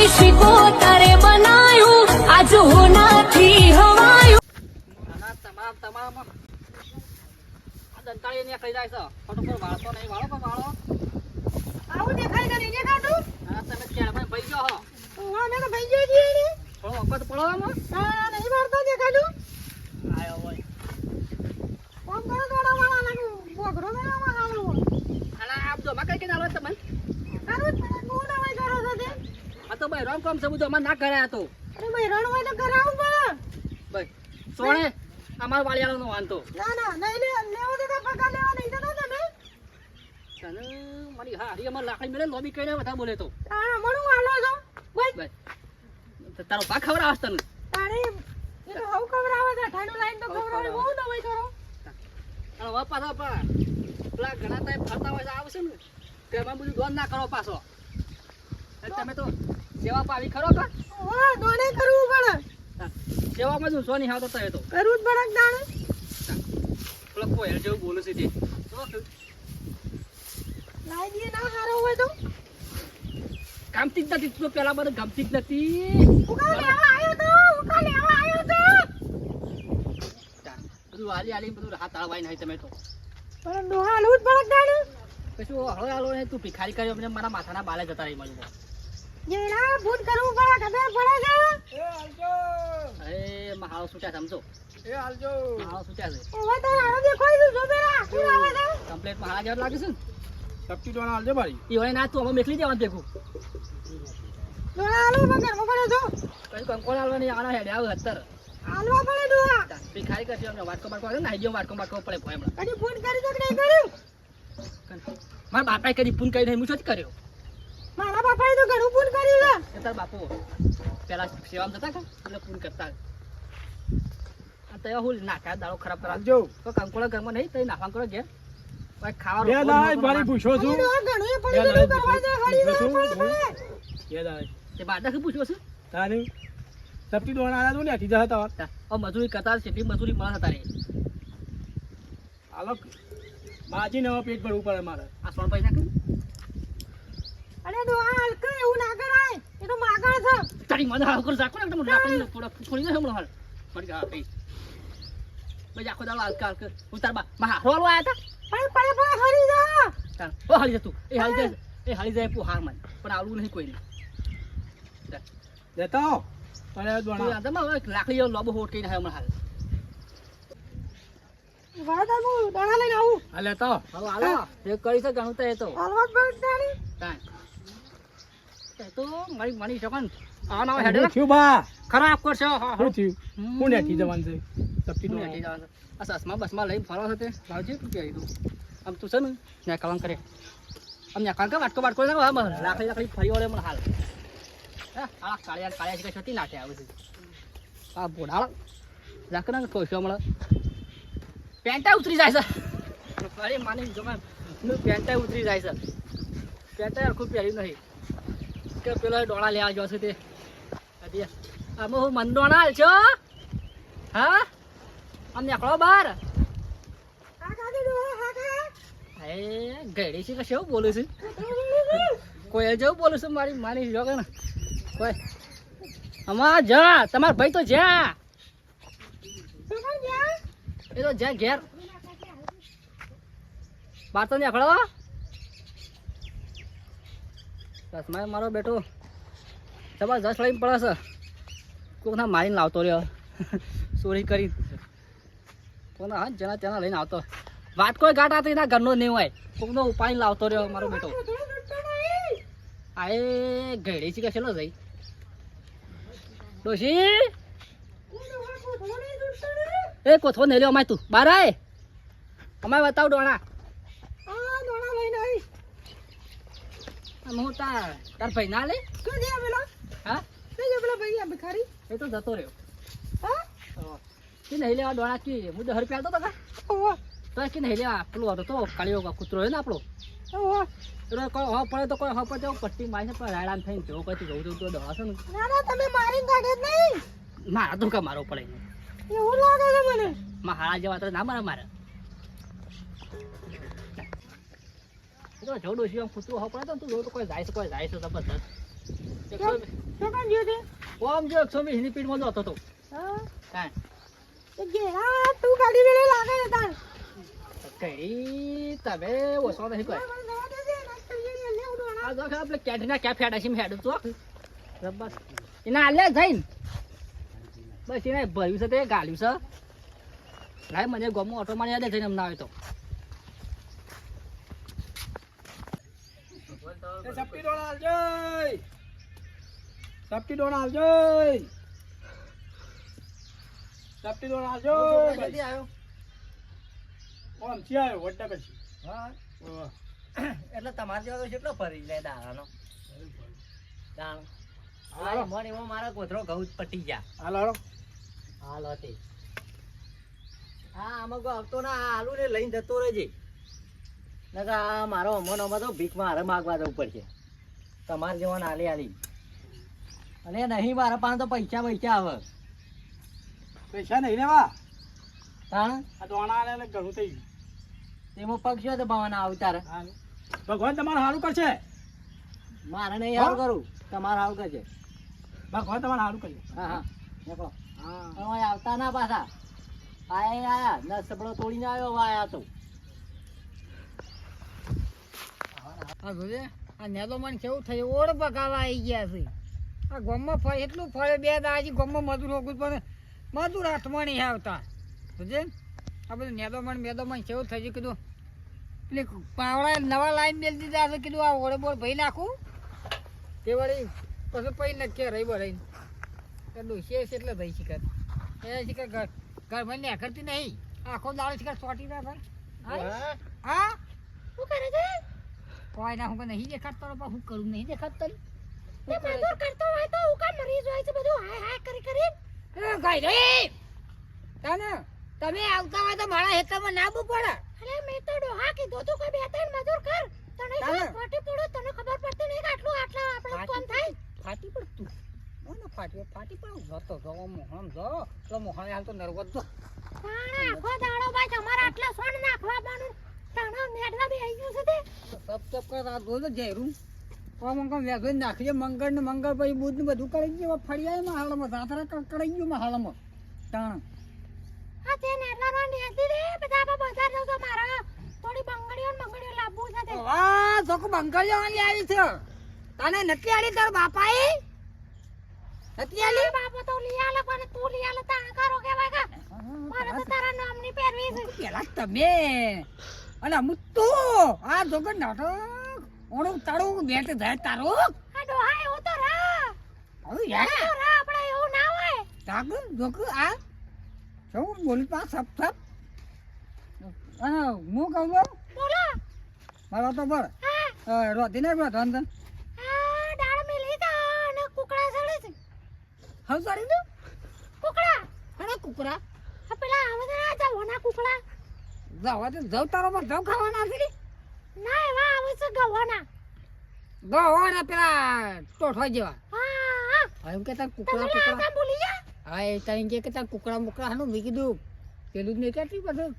કોઈ શીખો તારે બનાયું આજ હોનાથી હવાયું. તમામ તમામ આ દંતાળી નીકળી જાય છે. ફટોફટ વાળતો નહીં વાળો પણ વાળો? આવું દેખાય તને દેખાતું? આ તમે ચેડમાં ભાઈ ગયો હો. હા મેં તો ભાઈ ને થોડો વખત પડો આમાં. હા નહીં મારતો દેખાડું આયો હોય. કોમ કરો દોડા વાળા લાગે બોગરો મેળવવા હાલો અને આપ જો માં કઈ કઈ નાલો તમને તારું જ મને કોણ આવે કરો છો તે આ કામ કોમ અમારે ના કરાય તો. અરે ભાઈ રણ હોય તો કરાવું પડે ભાઈ સોણે અમાર વાળિયાળો નો વાંધો. ના ના નહીં લે લેવો તો પગા લેવા નહીં તો તમે. તને મારી હારી અમાર લાકડી મેલે લોબી કઈને બધા બોલે તો. હા મણું હાલો છો. ભાઈ તારો પા ખબર આવસ તને. તારે એ તો હવ ખવડાવે છે. ઠાડું લાઈન તો ખબર ખવડાવે બહુ દવાઈ કરો અને હવે પાછા પણ પેલા ઘણા ટાઈમ ફરતા હોય આવશે ને. તેમાં બધું દોન ના કરો પાછો. તમે તો સેવા પાવી ખરો કા હા દોને કરવું પડે. સેવામાં શું સોની હાતો એ તો. કરવું જ પડે દાણે પેલો કોયલ જેવું બોલે છે તે. લાઈ દઈએ ના હારો હોય તો. ગમતી જ નથી તું પેલા બધું ગમતી જ નથી. ઉકા લેવા આવ્યો તો ઉકા લેવા આવ્યો તો. બધું હાલી આલી બધું હાથ હળવાઈ નહીં તમે તો. પણ ડોહા હાલવું જ પડે દાણે કશું હળો હાલો ને તું ભિખારી કર્યો મને મારા માથાના બાલે જતા રહી મળ્યું. જેના ભૂત કરવું પડે ખબર પડે છે? અરે મારો છૂટ્યા સમજો. મારો છૂટ્યા છે. હવે તો હારો દેખાય છે જો બેરા શું આવે છે? કમ્પ્લેટ મારા જેવું લાગે છે ને? ડોણા હાલજો મારી એ હોય ના તું અમે મેકલી દેવાનું ભેગું ડોહા હાલવું પણ કરવું જો. કઈ હાલવાની આના હેડે આવે અત્યારે હાલવા પડે ભિખારી અમને વાટકો બાટકો આવે ને નાઈ ગયો વાટકો પડે ભોય હમણાં. કદી ફોન કરી તો કે નહીં કર્યું? મારા બાપાએ કદી પૂન કરી નહીં હું શું જ કર્યો? બાપાએ તો ઘણું પૂન કર્યું છે એ તાર બાપુ પેલા સેવામાં જતા કા એટલે પૂન કરતા આ તો હું નાખ્યા દાળો ખરાબ કરા જો તો કંકોડા ઘરમાં નહીં તઈ નાખવા કરો ઘેર. ભાઈ ખાવા બે દાય મારી પૂછો છું. ઘણું એ પડી ગયું કરવા છે. હળી દે છું. દાય તે બાદા કે પૂછો છું? તાને ટપકી દોણ આલા દો ને હટી જતા તમાર ઓ મજૂરી કરતા કેટલી મજૂરી મળે હતા રે આલો બાજી નવા પેટ ભરવું પડે મારે. આ સોન પૈસા કે અને ડોહા હલકે એવું ના કરાય. એ તો માગણ છે. તારી મને હાલ કર જાકો ને એકદમ લાકડી થોડા છોડી દે હમણાં હાલ. મારી જા ભાઈ ભાઈ આખો દાડો હાલ હાલ કર હું તાર બા મા હારો આયા હતા? પણ પડે પડે હરી જા. તાર ઓ હાલી જા તું. એ હાલી જાય એ હાલી જાય પુ હાર માન. પણ આવડું નહીં કોઈ નહીં દેતો. હો અરે તું ડોણા આદમ હવે લાકડી લોબો હોટ કરીને હમણાં હાલ. હું ડોહા લઈને આવું. હાલે તો હાલો હાલો. જે કરી છે ઘણું તો એ તો. હાલવા જ દાણી. કાંઈ એ તો મારી માની શકન આ ના હેડે થયું બા? ખરાબ કરશો. હા હા. થયું? હટી જવાનું છે? ટપકી તું હેઠી જવાનું. આ સસમા બસમાં લઈને ફરવા છે તે? લાવજે તું કહી દઉં આમ તું છે ને ત્યાં કરે. આમ ત્યાં કાંકા વાટકો વાટકો ના આમ લાકડી લાકડી ફરી વળે મને હાલ. હા? આ કાળિયા કાળિયા છે છતી નાખે આવે છે. આ બોડાળ લાકડા ખોશો મળે. પેન્ટા ઉતરી જાય છે. અરે માની જો પેન્ટા ઉતરી જાય છે. પેન્ટા હરખું પહેર્યું નહીં. કે પેલો ડોળા લેવા ગયો છે તે. હજી હું મંદોણા છો? હા? આમ નીકળો બહાર. ગયડી છે કે બોલું છું? કોઈ જેવું બોલું છું મારી માની જો ને? કોઈ. અમાર જા, તમાર ભાઈ તો જા ગયા એ તો જ્યાં ઘેર. બાર તો નીકળો. દસમા મારો બેટો જબરજસ્ત લઈને પડે છે. કોકના મારીને લાવતો રહ્યો. ચોરી કરી કોના હા, જેના તેના લઈને આવતો. વાત કોઈ ગાંઠ હતી ના, ઘરનો નહીં હોય કોકનો ઉપાય લાવતો રહ્યો મારો બેટો. આ એ ઘડી છે કે ચલો જઈ. ડોશી? એ કોથો નહીં લ્યો અમાય તું. બાર આય. અમાય બતાવ ડોણા હા ડોહા લઈને આવી આમ હું તાર તાર ભાઈ ના લે? તો જે પેલા. હા? કઈ જે પેલા ભાઈ આ ભિખારી. એ તો જતો રહ્યો. હા? કે નહીં લેવા ડોણા કી હું દસ રૂપિયા હતા તો કે? નહીં લેવા પેલું હતો તો કાળીઓ કૂતરો ને આપણો? ઓહો. એટલે કોઈ હવા પડે તો કોઈ હો પડે પટ્ટી મારી પણ રાયડાન થઈને જેવો કોઈ જવું જવું તો દવા છે ને? ના ના તમે મારી કાઢે જ નહીં. મારા તો કા મારો પડે? એવું લાગે છે મને. મારા જેવા તો ના મારા મારે. એ તો આમ કૂતરો હવા તો કોઈ જાય છે કોઈ જાય છે જબરદસ્ત શું જો એકસો વીસની સ્પીડમાં જતો તો કાંઈ ઘેરા તું કઈ તમે ઓછો નહીં કોઈ આપણે કેટના ક્યાં ફેડા છે હેડ તો બસ એના આલે જઈને બસ એને ભર્યું છે તે ગાલ્યું છે. લાય મને ગમો, ઓટો મારી આલે જઈને અમને આવે તો. સપટી ડોણા આવજો સપટી ડોણા આવજો સપટી ડોણા આવજો જલ્દી આવ્યો. ઓમથી આવ્યો વડ્ડા પછી. હા. એટલે તમારે જેવો તો કેટલો ફરી લે દાડાનો? દાણ. હાલો. મને એમાં મારા કોથરો ઘઉં જ પટી ગયા. હાલો હાલો. હાલ હતી હા આમાં આવતો ના આલુ ને લઈને જતો રહેજે. નકર આ મારો અમોનો અમો તો ભીખ મારે માગવા જવું પડશે. તમારે જેવા આલી આલી. અને નહીં મારા પાસે તો પૈસા પૈસા આવે. પૈસા નહીં લેવા? તાણ? આ દોણા આલે એટલે ઘણું થઈ ગયું. તેમાં પક્ષો તો ભાવના આવતાર હા. ભગવાન તમારે સારું કરશે? મારે નહીં સારું કરું. તમારે સારું કરશે. ભગવાન તમારે સારું કરશે. હા હા. નીકળો. હા. આવતા ના પાછા. આયા આયા. ન સબળો તોડીને આવ્યો આયા તો. આ જોજે આ નેદો મને કેવું થયું? ઓળ પકાવા આવી ગયા છે. આ ગોમમાં ફળ એટલું ફળે બે દાજી ગોમમાં મજૂર હોગું પણ મજૂર હાથમાં નહીં આવતા. જોજે આ બધું નેદો મને મેદો મને કેવું થઈ ગયું કીધું એટલે પાવડા નવા લાઈન મેળ દીધા છે કીધું આ ઓળે બોળ ભઈ નાખું. તે વળી પછી પૈ નક્કી રહી બળાઈ કે ડોસીએ છે એટલે ભાઈ શીખર એ શીખર ઘર ઘર મને કરતી નહીં. આખો દાડો શીખર ચોટી ના ભાઈ હા? શું કરે છે? કોઈ ના હું નહીં દેખાડતો પણ હું કરું નહીં દેખાડતો રે. હું કરે છે? એ ગાય રે! તાને, તમે આવતા હોય તો મારા હેતામાં ના બુ પડે તાને. ફાટી પડતું ના, ના, ફાટી ફાટી પડું? જતો જવો મોહમ જો. તો મોહણે હાલ તો નર્વસ જો કર આ જોજો જયરું આ મંગળ ને મંગળ પછી બુધ ને બધું કરી ગયું. ફળિયા માં હાલમાં દાતરા કકડાઈ ગયું માં હાલમાં તાણ વાહ જોક બંગડીઓ આલી આવી છે. તને નથી આલી તાર બાપાએ? નથી આલી? પેલા તમે. અને અમુક તો આ જોગન નાટક ઓણું તારું બેટ જાય તારો. હવે યાર. તાક જોક આ સૌ બોલ પા સપ સપ અને હું કહું બોલો. મારો તો બર રોતી ને રોત છે. હવે કરી દઉં અરે કુકરા જાવા તો જવ તારો પર જવ ખાવાના છે ગવાના. પેલા ટોઠવા જેવા. હા એમ કે તાર કુકડા કુકડા હા એ તારી કે કે તાર કુકડા મુકડા હાનું મેં કીધું. પેલું જ નહીં કેટલી બધું.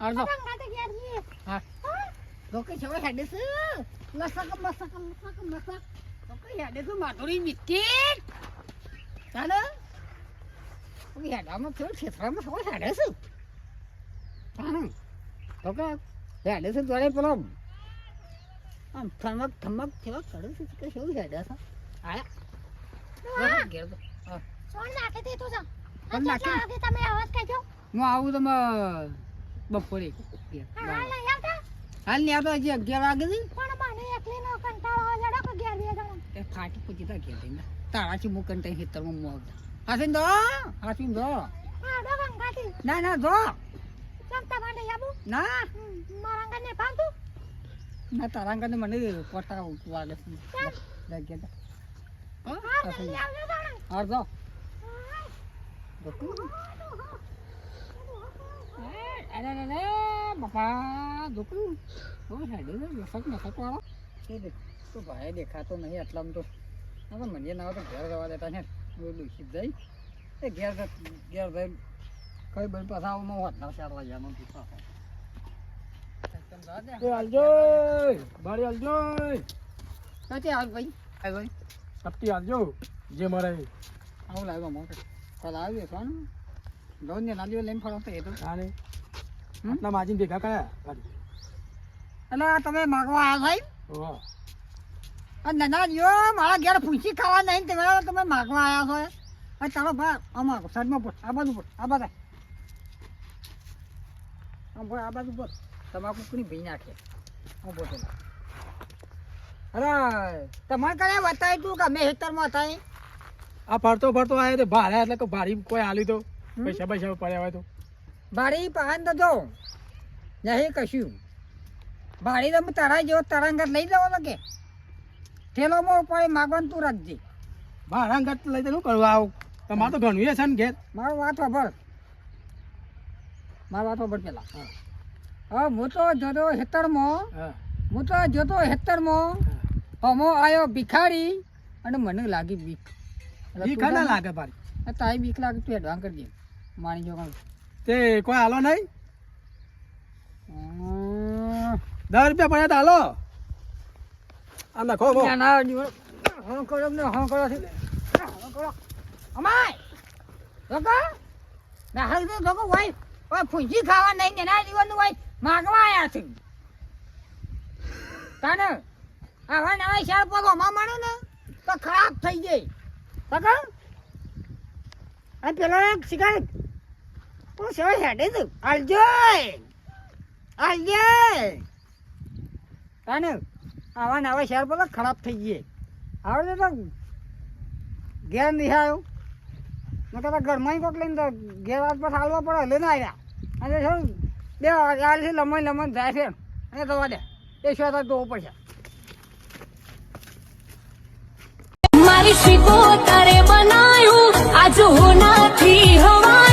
અડધો હા લોકે છે હેડે છે. લસક મસક લસક મસક લોકે હેડે છે માધુરી ચાલો. ઓકે હેડામાં પણ આવું તમે અગિયાર વાગે છે એ ફાટી પૂછી તા ઘેર ચી તારાથી હું કંટાઈ ખેતરમાં મોગ હાથીને દો હાથીને દો. ના ના દો. ના. ના તારા અંગને મને પોટા વાગે છે. હા હાથીને દો. હાર દોકું. અરે અરે અરે બાપા દોકું ઓ હેડે છે લસક મસક વાળો. તો ભાઈ દેખાતો નહીં આટલામાં તો. મને ના હોય તો ઘેર જવા દેતા છે દુખી જઈ એ ઘેર ઘેર જઈ કઈ બધી પાછા આવું હોત ના ચાર વાગ્યાનો પાછો એ હાલજો બારી હાલજો ક્યાંથી આવ ભાઈ? આવ ભાઈ? સપટી હાલજો જે એ. આવું લાવ્યો મોટો. ફળ આવ્યો કોણ ગૌન ને? નાલીઓ લઈને ફરો એ તો. આને? આટલા માજીને ભેગા કર્યા? આ તમે માગવા આવ્યા ભાઈ? ઓહો. આ નાના જો મારા ઘેર પૂછી ખાવા નહીં તમે તમે માગવા આવ્યા છો આ ચાલો ભાઈ આમાં સાઈડમાં પૂછ આ બાજુ પૂછ આ બધા આમ બોલ આ બાજુ બોલ. તમાકુ કોની ભી નાખે. હું બોલ. અરે તમારે કયા બતાવી તું કે અમે હેતરમાં હતા આ ફરતો ફરતો આવ્યો તો ભારે એટલે કે ભારી કોઈ આલી તો? પૈસા પૈસા પડ્યા હોય તો. ભાડી પાન તો જો. નહીં કશું. ભાડી તો તારા જેવો તરંગ લઈ જવો લાગે ઠેલોમાં પડે માગવાનું તું રાખજે. ભાડા અંગત લઈ શું કરવા આવું? તમારે તો ઘણું છે ને ઘેર. મારો વાત ભર મારો વાત ભર પેલા. હા. હું તો જતો હેતરમાં હું. તો જતો હેતરમાં અમો આવ્યો ભિખારી અને મને લાગી બીક. બીક તારે- લાગે ભાઈ. તારી બીક લાગે તું એડવાન્સ દે માણી જો તે કોઈ હાલો નહીં? દસ રૂપિયા પડ્યા તો હાલો. આ નાખો હો. ના, ના, દિવસ. હં કરો ને હં કરો. છે. હં કરો. અમાય! લોકો! ના હાલ તો લોકો વાઈ ઓય ફૂંસી ખાવા નહીં ને ના જીવનનું વાઈ માગવા આયા છે. તાને આવા નવા શાળ પગો માં માનો ને તો ખરાબ થઈ જાય. કાકા? આ પેલો એક સિગારેટ ઓ સેવા હેડે તું આલજો! આલજે! તાને આવા ને આવા શહેર બધા ખરાબ થઈ ગયે. આવડે તો ઘેર નિહાયો મેં કહેતા ઘરમાં કોઈક લઈને ઘેર વાત પર હાલવા પડે, લઈને આવ્યા. અને શું? બે હાલ છે, લમણ લમણ, જાય છે. અને દવા દે એ સિવાય તારે જોવું પડશે મારી શીખો તારે બનાયું. આજ હોનાથી હવા